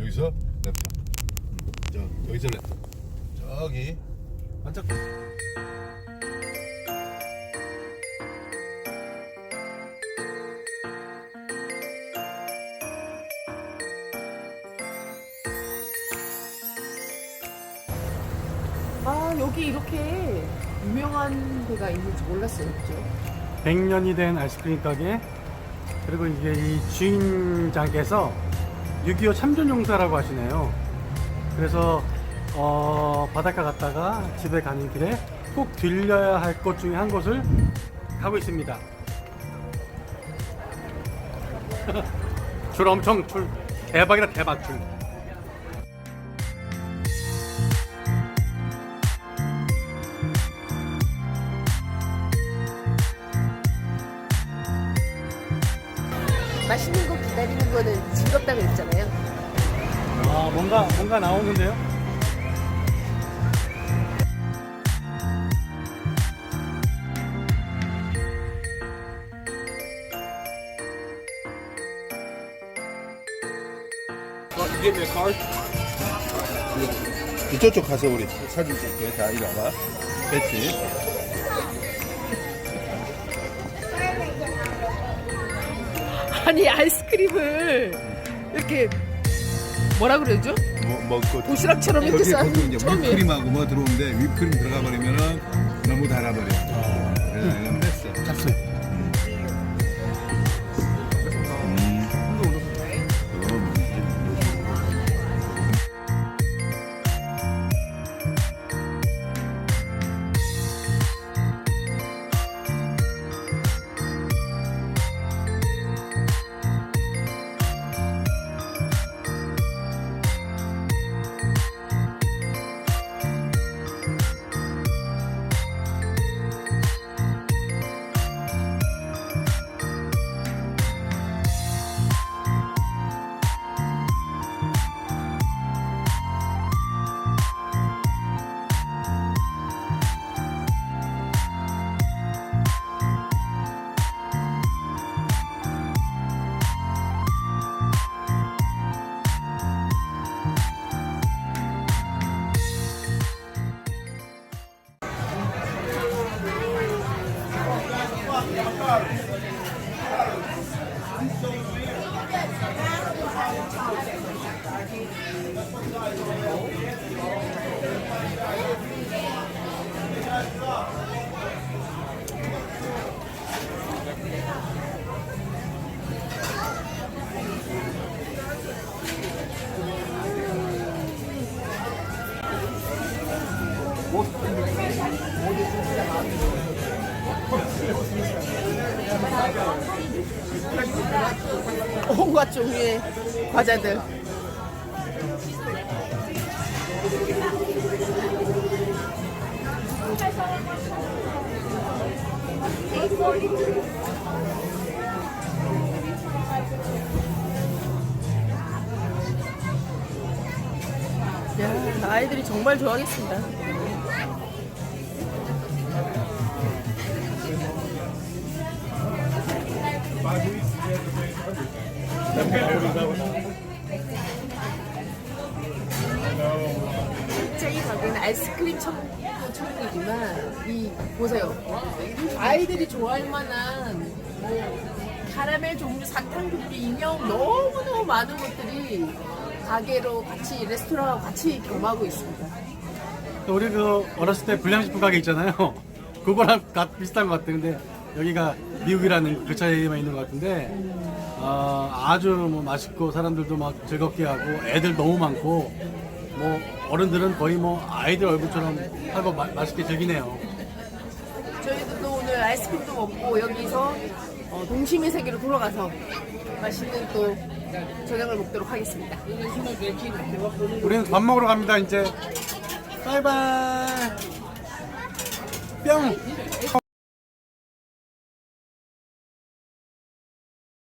여기서 랩터. 저 여기서 랩터. 저기 반짝. 아 여기 이렇게 유명한 데가 있는지 몰랐어요, 그죠? 100년이 된 아이스크림 가게 그리고 이게 이 주인장께서 6.25 참전용사라고 하시네요. 그래서 어, 바닷가 갔다가 집에 가는 길에 꼭 들려야 할 곳 중에 한 곳을 가고 있습니다. 줄 엄청 줄 대박이다 대박 줄 맛있는 거 기다리는 거는 즐겁다 그랬잖아요. 아, 뭔가 뭔가 나오는데요 이쪽 쪽 가서 우리 사진 찍게. 자, 이리 와봐. 됐지? 아니 아이스크림을 이렇게 뭐라 그러죠? 뭐, 뭐, 그, 도시락처럼 이렇게 거기, 거기 이제 처음이에요. whipp크림하고 뭐 들어오는데 whipp크림 들어가 버리면 Most of the 온갖 종류의 과자들. 야, 아이들이 정말 좋아하겠습니다. 진짜 이 가게는 아이스크림 천- 천국이지만 이 보세요 아이들이 좋아할 만한 뭐 카라멜 종류 사탕 종류 인형 너무너무 많은 것들이 가게로 같이 레스토랑하고 같이 겸하고 있습니다 우리 그 어렸을 때 불량식품 가게 있잖아요. 그거랑 가- 비슷한 것 같아. 근데 여기가 미국이라는 그 차이만 있는 것 같은데 어, 아주 뭐 맛있고 사람들도 막 즐겁게 하고 애들 너무 많고 뭐 어른들은 거의 뭐 아이들 얼굴처럼 하고 마- 맛있게 즐기네요. 저희도 또 오늘 아이스크림도 먹고 여기서 어, 동심의 세계로 돌아가서 맛있는 또 저녁을 먹도록 하겠습니다 우리는 밥 먹으러 갑니다 이제. 바이바이. 뿅.